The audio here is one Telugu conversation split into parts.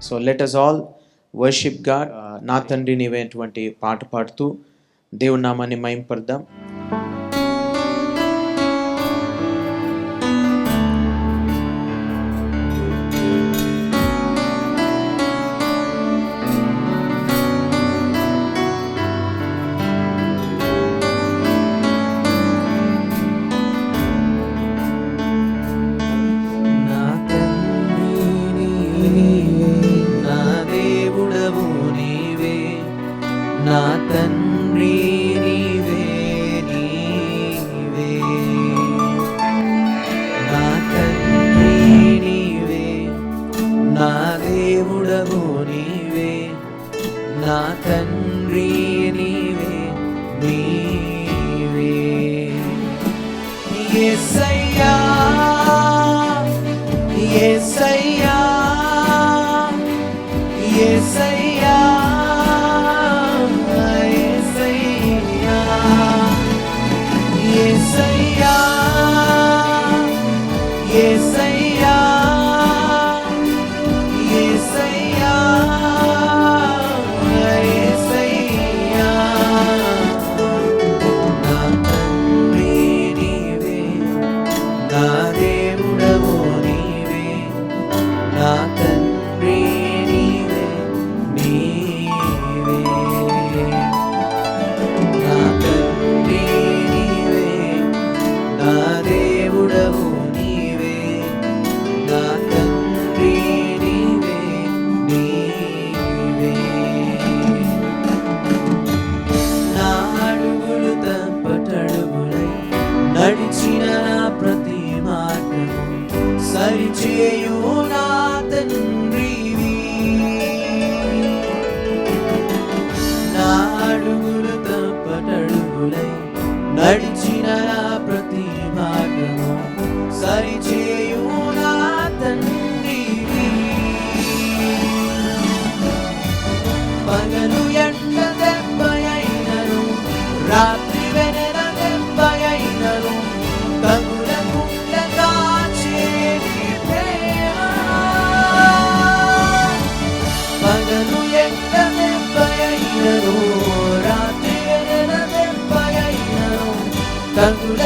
So let us all worship God నా తండ్రి నీవేటువంటి పాట పాడుతూ దేవుడి నామాన్ని మైంపడదాం నా తండ్రి నీవే నీవే. నా తండ్రి నీవే నా దేవుడవు నీవే. నా తండ్రి Tanto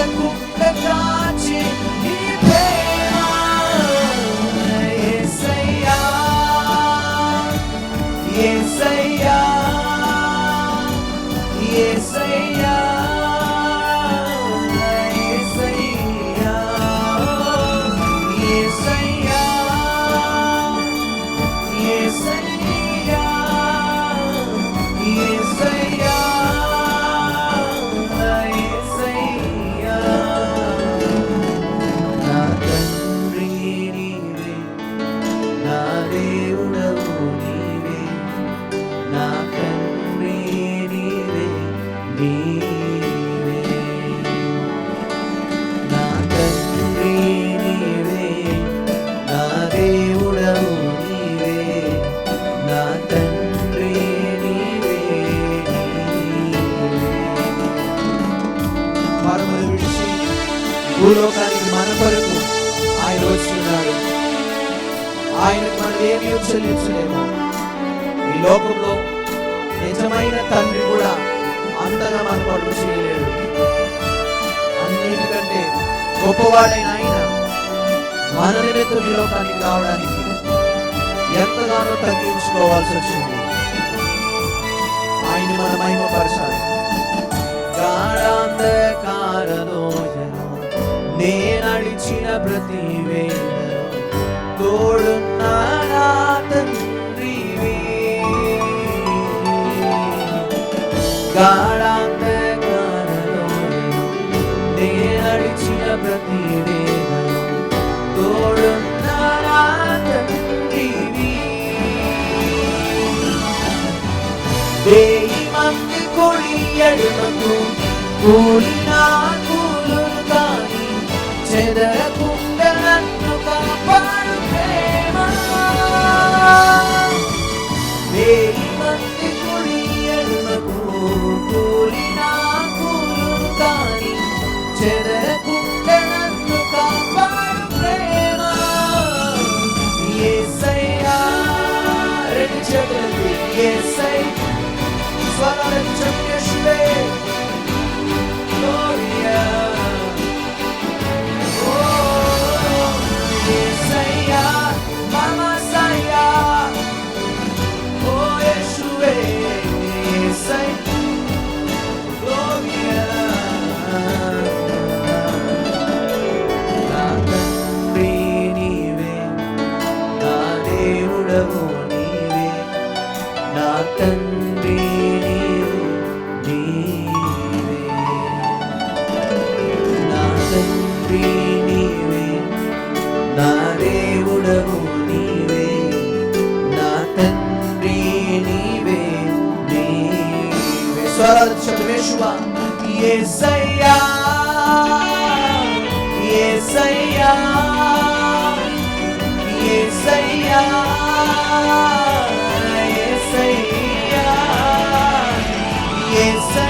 ఆయనకు మనం ఏమీ చెల్లించలేము ఈ లోకంలో నిజమైన తండ్రి కూడా అంతగా మన కొరకు చేయలేడు అన్నిటికంటే గొప్పవాడైన ఆయన మన నిమిత్తం ఈ లోకానికి రావడానికి ఎంతగానో తగ్గించుకోవాల్సి వచ్చింది. ఆయన మన మహిమపరచాలి. గాఢాంధకారలోయను నే నడిచిన ప్రతి వేళ తోడు കാണാത്ത കാനലോടെ നേരടിച്ചില പ്രതിവേദനം തോടുന്ന ദേഹിമത്ത് കൊഴിയടുന്നു കൂലിനാ കൂലുർത്താനി ചെതറ can't say చెప్పవేశువ Yesayya Yesayya Yesayya Yesayya Yesayya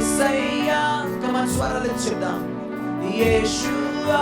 Yesayya come on స్వరాలు చెప్దాం యేషువా